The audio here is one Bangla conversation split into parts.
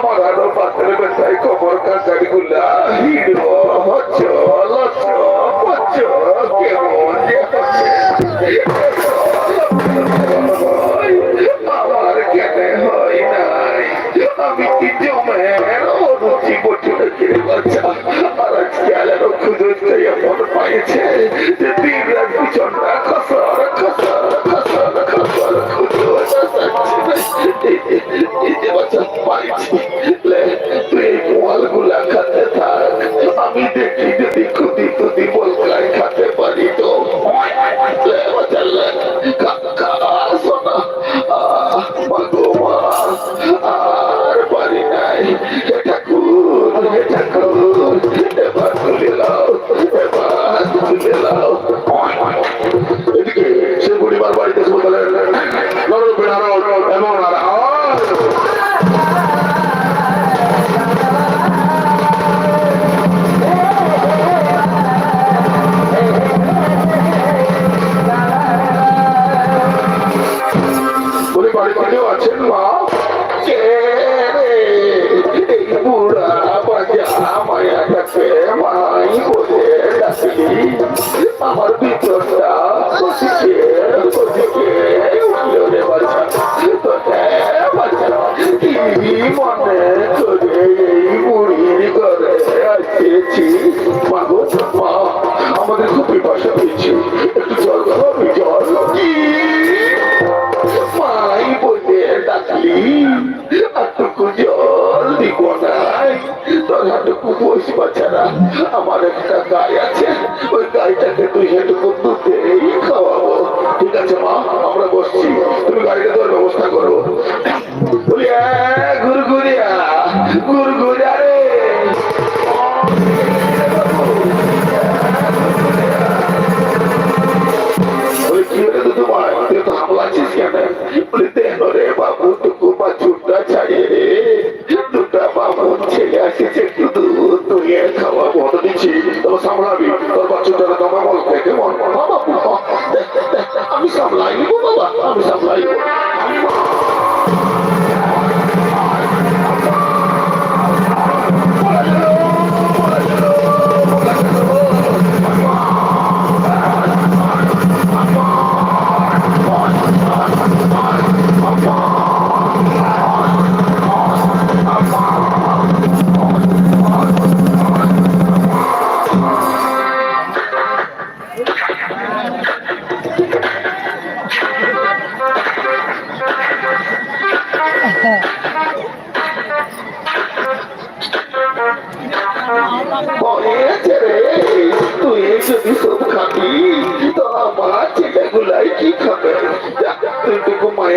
আমার আরও পাত্রে বেটাই খবর কাছারি গুলা। হিরো চল চল কেমন আমার জ্ঞানে হয় নাই। আমি কি জমের অনুচি বছর বাচ্চা আর আজকে আলারো খুঁজতে এমন পাইছে যে কেউ আছেন মা? এই বুড়া বাজা মায়াটাকে মাই বলে ডাকলি আমার ভিতরটা তোকে বাচ্চা কি মনে দিব নাই তোর আমার একটা গাই আছে। ওই গাইটাকে তুই হেঁটুকু দুধেই খাওয়াবো। ঠিক আছে মা আমরা বসছি। তুমি গাড়িটা তোর ব্যবস্থা করো। বলি "এ, তুই খাওয়া বড় দিচ্ছি তবে সামলাবি তোর বাচ্চাটা তোমার বল থেকে মন মন বাবু। আমি সামলাই বাবা। আমি সামলাই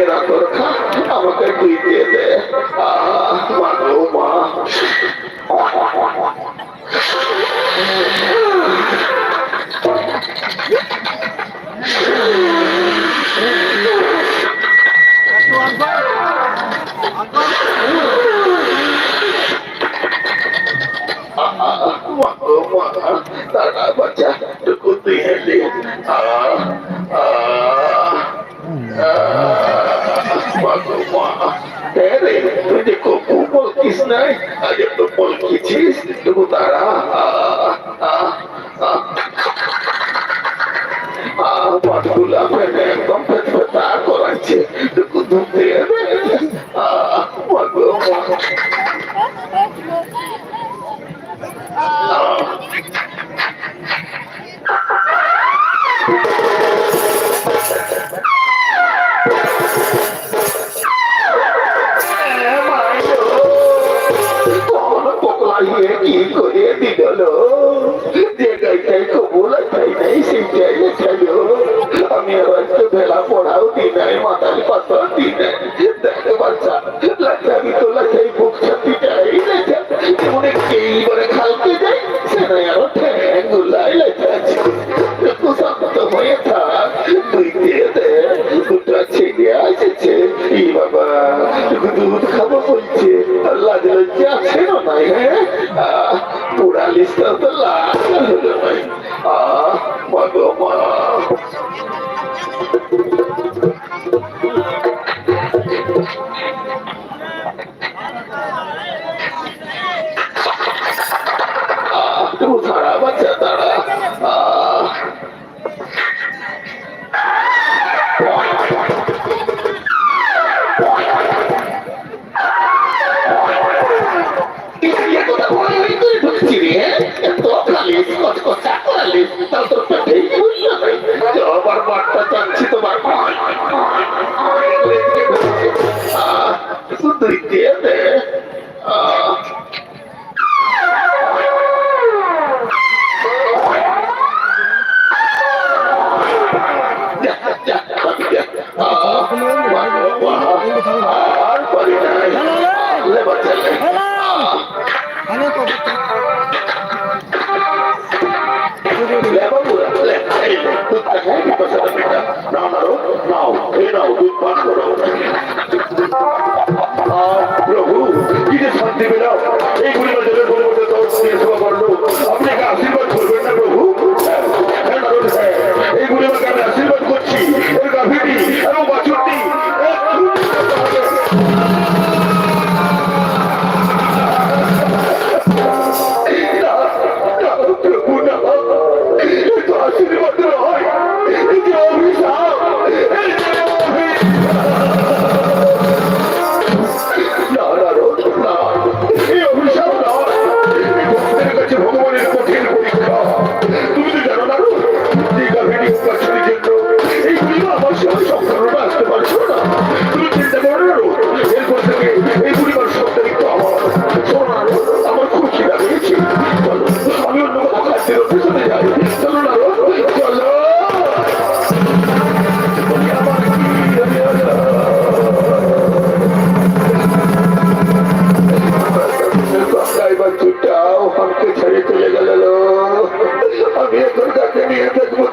টুকু মায়ের আমাকে দুই রে তুই যে কুকু বলছিস নাই আগে তো বলছিস টুকু তারা পাঠগুলা একদম করে দিল যে গাইটাই কবুল তাই নাই, সেই জায়গা ছিল আমি হয়তো বেলা পড়াও দি নাই মাথার পাতা দি নাই। দেখতে বাচ্চা লাঠাবি তো লাঠাই বুক ছাপি যাই কেই করে খালতে যাই সে আরও ঠ্যাঙ্গুলাই লাঠাছি তো শান্ত হয়ে থাক তুই বাবা, দুধ খাব বলছে। লাজলজ্জা ছিল নাই হ্যাঁ? পুরা লিস্টটা তো লাল হলো ভাই। আ ভগবান। ハハハハ! pero pésame la vida. Solo la ropa y color. আমি এখন তাকে নিয়ে থাকব